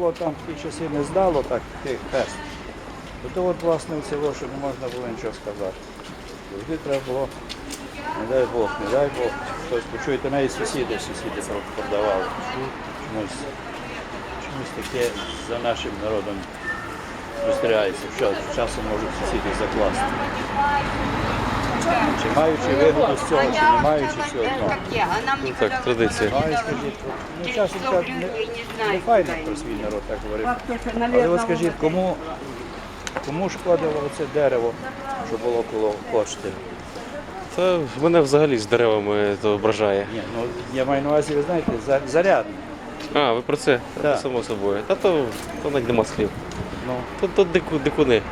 Було там в ті часи не здало так тих тест. То от власне цього, що не можна було нічого сказати. Завжди треба було, не дай Бог, не дай Бог. Хтось почуєте, навіть сусіди, сусіди продавали. Чомусь, чомусь таке за нашим народом спостерігається, що часом можуть сусіди закласти. Чи маючи вигоду з цього, чи не маючи. Ну, она мне Ну, так, традиція. Ну, скажіть, ну, не, не файно про свій народ так говорити. Але от скажіть, кому, кому шкодило це дерево, що було коло пошти? Та мене взагалі з деревами то ображає. Ні, ну я маю на увазі, ви знаєте, за- зарядне. А, ви про це? Так. Та, Само собою. Та то, то навіть нема слів. Ну, То, то дику, дикуни.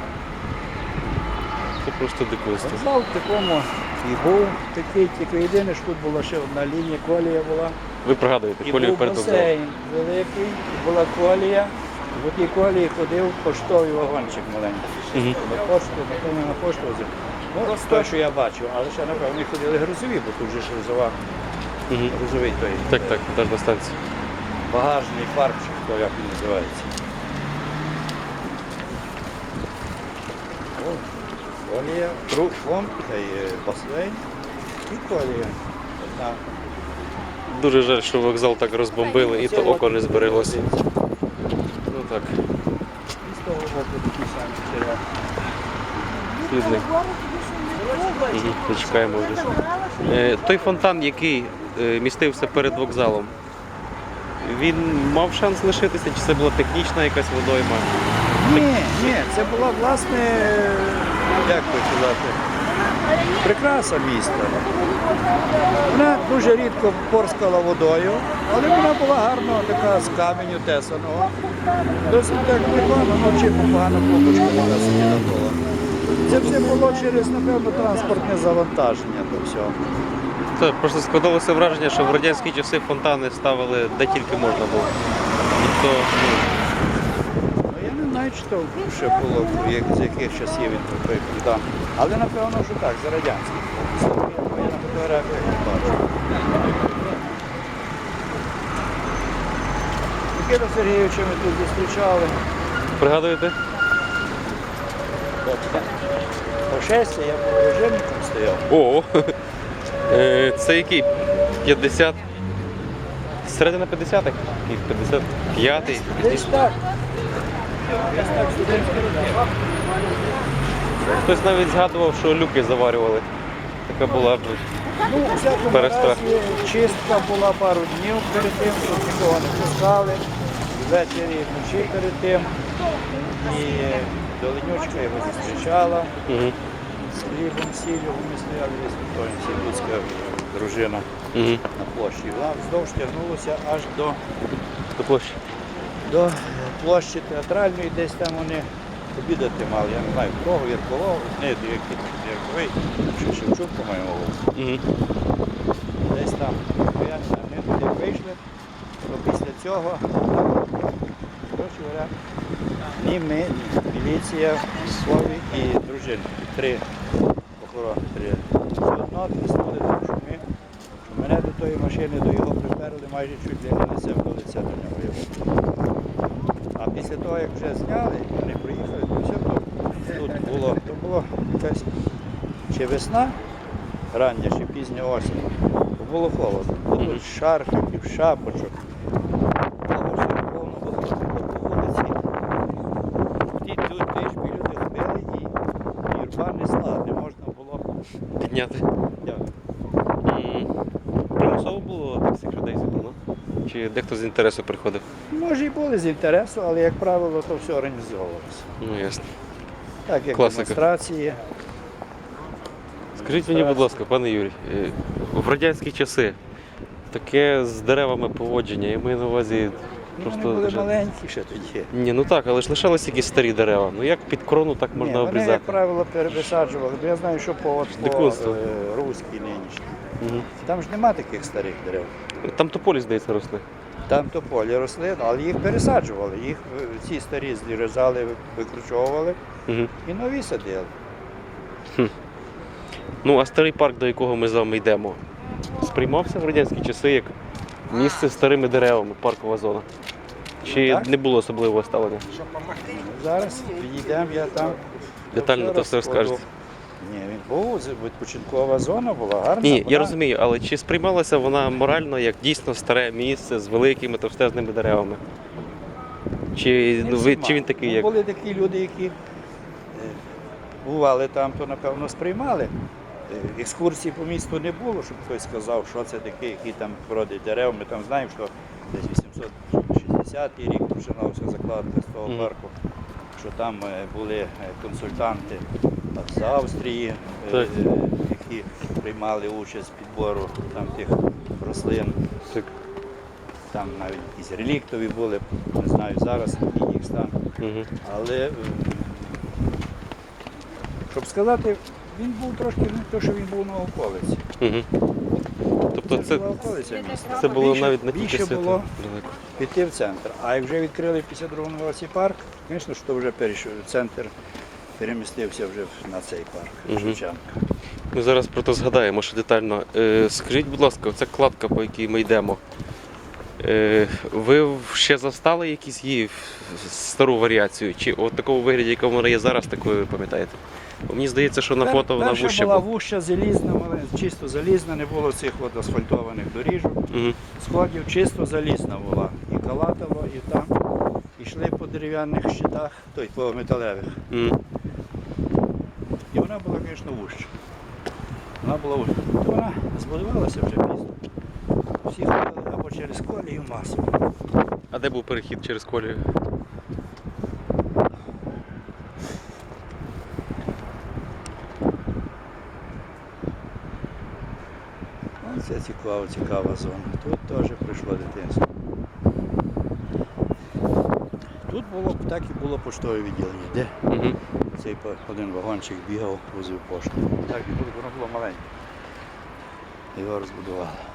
Просто дикунство. вокзал в такому і був такий, тільки єдине, що тут була ще одна лінія, колія була. Ви пригадуєте, І колію перед басейн великий, і була колія. По тій колії ходив поштовий вагончик маленький. Мгм. На пошту, напевно, на пошту возив. Ну, той, що я бачив, але ще, напевно, ходили грузові, бо тут же ж грузова, Мгм. грузовий той Так, так, вантажна станція. багажний парк, чи хто як він називається. О, й е, басейн і колія. Дуже жаль, що вокзал так розбомбили і то око не збереглося. Ну так, слідний. Мгм, вже. Е, Той фонтан, який е, містився перед вокзалом, він мав шанс лишитися, чи це була технічна якась водойма? Ні, ні, це була власне, як би казати, прикраса міста. Вона дуже рідко порскала водою, але вона була гарно така з каменю тесаного. Досить так непогано, чи погано клубочка така собі навколо. Це все було через, напевно, транспортне завантаження до всього. Це просто складалося враження, що в радянські часи фонтани ставили де тільки можна було. Ну, я не знаю, чи то ще було, як, з яких часів він той фонтан. Але напевно, що так, за радянських. Я на фотографіях не бачу. Микита Сергійовича ми тут зустрічали. пригадуєте? Пошестя, я по дружинником стояв. О, е, це який? 50. Середина 50-х? І 55-й. Десь так. Десь так студентські роки. Хтось навіть згадував, що люки заварювали. Така була б. Ну, у всякому разі, чистка була пару днів перед тим, щоб нікого не пускали. Ввечері і вночі перед тим. І Доленючка його зустрічала. Угу. З хлібом, сіллю ми стояли десь Антонівці, людська дружина Угу. на площі. Вона вздовж тягнулася аж до, До площі. до площі театральної, десь там вони обідати мали. Я не знаю, кого, Ярколов, не, Ярковий, чи Шевчук, по-моєму. Угу. Десь там. Не туди вийшли, то після цього, коротше говоря, ні ми, ні міліція, військові і дружини. Три охорони, три. Все одно тиснули, тому що ми, що мене до тої машини, до його приперли майже чуть ли не лицем до лиця до нього. Після того, як вже зняли, вони приїхали, то все то тут було, то було якась чи весна, рання, чи пізня осінь. То було холодно. Бо Тут шарфиків, шапочок. Ті тут теж люди ходили і, і юрба несла, не можна було. Підняти. як, Мгм. Примусово було так всіх людей зібрано? Чи дехто з інтересу приходив? Може і були з інтересу, але, як правило, то все організовувалося. Ну ясно. Так як Класика. демонстрації. Скажіть мені, будь ласка, пане Юрій, е, в радянські часи таке з деревами поводження, я маю на увазі просто. вони були вже- маленькі ще тоді. Ні, ну так, але ж лишалися якісь старі дерева. Ну як під крону так можна Ні, вони, обрізати? як правило, перевисаджували. Бо я знаю, що по, от, по Дикунство. е, руській нинішній. Мгм. Там ж нема таких старих дерев. Там тополі, здається, росли. Там тополі росли, ну, але їх пересаджували. Їх е, ці старі зрізали, викручовували Угу. і нові садили. Ну, а старий парк, до якого ми з вами йдемо, сприймався в радянські часи як місце з старими деревами, паркова зона. Чи Так. не було особливого ставлення? Зараз підійдемо, я там. Детально то все розкажете. Ні, він був, відпочинкова зона була гарна. Ні, я розумію, але чи сприймалася вона морально як дійсно старе місце з великими товстезними деревами? Чи, ну, ви, чи він такий, Ну, як. Були такі люди, які е, бували там, то напевно сприймали. Е, Екскурсій по місту не було, щоб хтось сказав, що це таке, які там породи дерев. Ми там знаємо, що десь 860 рік починався закладка з того парку, що там е, були е, консультанти з Австрії, е, Так. які приймали участь в підбору там тих рослин. Так. Там навіть якісь реліктові були, не знаю зараз, який їх стан. Угу. Але, щоб сказати, він був трошки не те, що він був на околиці. Угу. Тобто це, околиця це було Більше- навіть не тільки більше свято. було піти в центр. А як вже відкрили в 52-му році парк, звісно, що вже перейшов центр перемістився вже на цей парк Мгм. Шевченка. Ми зараз про це згадаємо ще детально. Е, скажіть, будь ласка, ця кладка, по якій ми йдемо. Е, ви ще застали якісь її стару варіацію? Чи от такого вигляді, якому вона є зараз, такою пам'ятаєте? Мені здається, що на фото вона вуща була була. вуща, залізна, але чисто залізна, не було цих от асфальтованих доріжок. Угу. сходів чисто залізна була. І калатало, і там. Йшли по дерев'яних щитах, той по металевих. Угу. І вона була, звісно, вужча. Вона була. То вона збудувалася вже пізно. Всі ходили або через колію масово. А де був перехід через колію? Це цікава, цікава зона. Тут теж прийшло дитинство. Тут було так і було поштове відділення. Де? Угу. Цей один вагончик бігав, возив пошту. Так, і тут воно було маленьке. Його розбудували.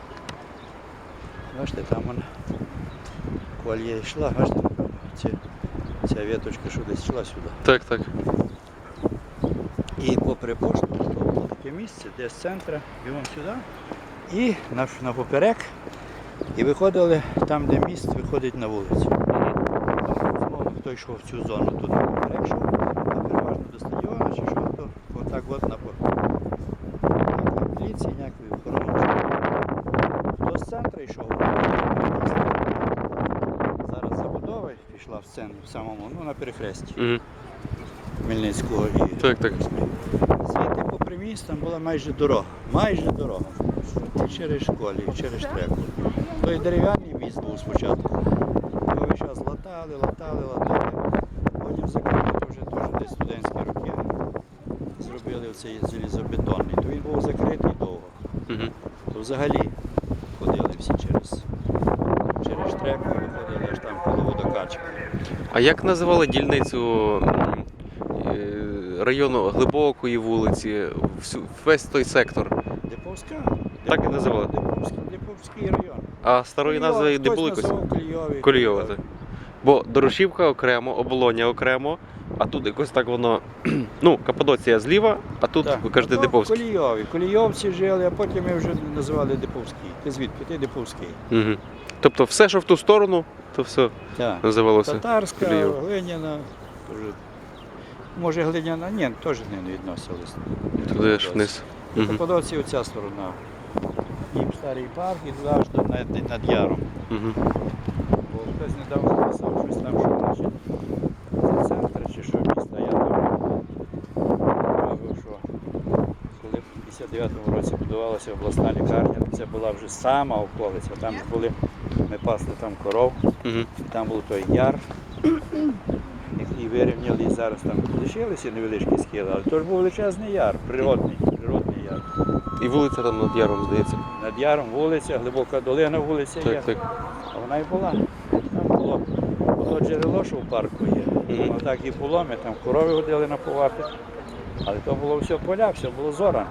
Бачите, там вона колія йшла, бачите, ці, ця віточка, що десь йшла сюди. Так, так. І попри пошту то було таке місце, де з центра, бігом сюди. І на, на поперек. І виходили там, де міст виходить на вулицю. Хто йшов в цю зону, тут на поперек йшов, а переважно до стадіону чи що, то отак от на поперек. Ніякої міліції, ніякої охорони. Центру йшов, зараз забудова пішла в центр, в самому, ну на перехресті Угу. Хмельницького і Так, так. Звідти попри містом була майже дорога. Майже дорога. І через школі, і через штреку. Той дерев'яний міст був спочатку. Його весь час латали, латали, латали. Потім закрили то вже теж десь студентські роки. Зробили оцей залізобетонний. То він був закритий довго. Угу. То взагалі всі через, через штреку і виходили аж там коло водокачки. А як називали дільницю е, району глибокої вулиці, всю- весь той сектор? Деповська? Так і називали? Деповський, Деповський район. А старої назви не було якось? Так. Бо Дорошівка окремо, оболоня окремо, а тут якось так воно. Ну, Каппадоція зліва, а тут ви кажете Ото Диповський. Колійові. Колійовці жили, а потім ми вже називали Диповський. Ти звідки? Ти Диповський. Угу. Тобто все, що в ту сторону, то все Так. називалося. Татарська, Колійов. Глиняна. Теж. Може Глиняна? Ні, теж не відносились. Туди аж вниз. Угу. Каппадоція оця сторона. Їм старий парк і до над, над яром. Угу. Бо хтось недавно писав щось там, що значить 1999 році будувалася обласна лікарня, це була вже сама околиця. Там були, ми пасли там коров, Мгм. там був той яр, який вирівняли, і зараз там лишилися невеличкі схили, але то ж був величезний яр, природний, природний яр. І вулиця там над яром, здається. Над яром вулиця, глибока долина вулиця є. Так. А вона і була. Там було, було джерело, що в парку є. Мгм. Воно так і було, ми там корови годили на повапи. Але то було все поля, все було зорано.